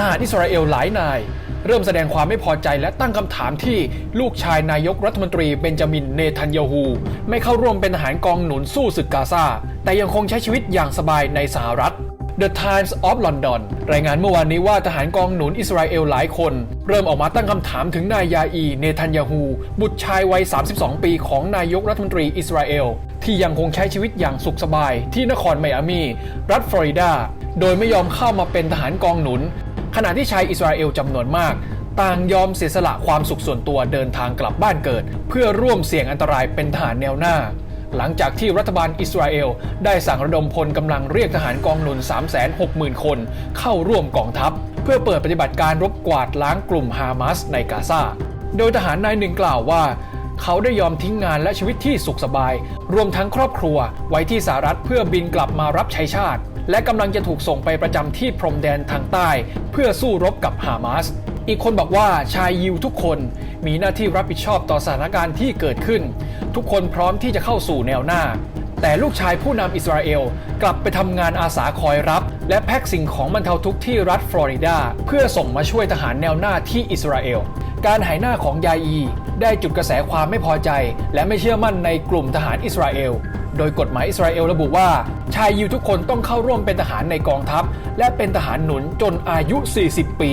ทหารอิสราเอลหลายนาย เริ่มแสดงความไม่พอใจและตั้งคำถามที่ลูกชายนายกรัฐมนตรีเบนจามินเนทันยาฮู ไม่เข้าร่วมเป็นทหารกองหนุนสู้ศึกกาซาแต่ยังคงใช้ชีวิตอย่างสบายในสหรัฐ The Times of London รายงานเมื่อวานนี้ว่าทหารกองหนุนอิสราเอลหลายคน เริ่มออกมาตั้งคำถามถึงนายยาอีเนทันยาฮู บุตรชายวัย 32 ปีของนายกรัฐมนตรีอิสราเอล ที่ยังคงใช้ชีวิตอย่างสุขสบายที่นครไมอามี รัฐฟลอริดา โดยไม่ยอมเข้ามาเป็นทหารกองหนุน ขณะที่ชายอิสราเอลจำนวนมาก ต่างยอมเสียสละความสุขส่วนตัวเดินทางกลับบ้านเกิด เพื่อร่วมเสี่ยงอันตรายเป็นทหารแนวหน้า หลังจากที่รัฐบาลอิสราเอลได้สั่งระดมพลกำลังเรียกทหารกองหนุน 360,000 คน เข้าร่วมกองทัพ เพื่อเปิดปฏิบัติการรบกวาดล้างกลุ่มฮามาสในกาซาโดยทหารนายหนึ่งกล่าวว่าเขาได้ยอมทิ้งงานและชีวิตที่สุขสบาย รวมทั้งครอบครัวไว้ที่สหรัฐเพื่อบินกลับมารับใช้ชาติ และกำลังจะถูกส่งไปประจำที่พรมแดนทางใต้ เพื่อสู้รบกับฮามาส อีกคนบอกว่าชายยิวทุกคนมีหน้าที่รับผิดชอบต่อสถานการณ์ที่เกิดขึ้น ทุกคนพร้อมที่จะเข้าสู่แนวหน้า แต่ลูกชายผู้นำอิสราเอลกลับไปทำงานอาสาคอยรับ และแพ็คสิ่งของบรรเทาทุกข์ที่รัฐฟลอริดาเพื่อส่งมาช่วยทหารแนวหน้าที่อิสราเอล การหายหน้าของยายีได้จุดกระแสความไม่พอใจ และไม่เชื่อมั่นในกลุ่มทหารอิสราเอล โดยกฎหมายอิสราเอลระบุว่า ชายยิวทุกคนต้องเข้าร่วมเป็นทหารในกองทัพ และเป็นทหารหนุนจนอายุ 40 ปี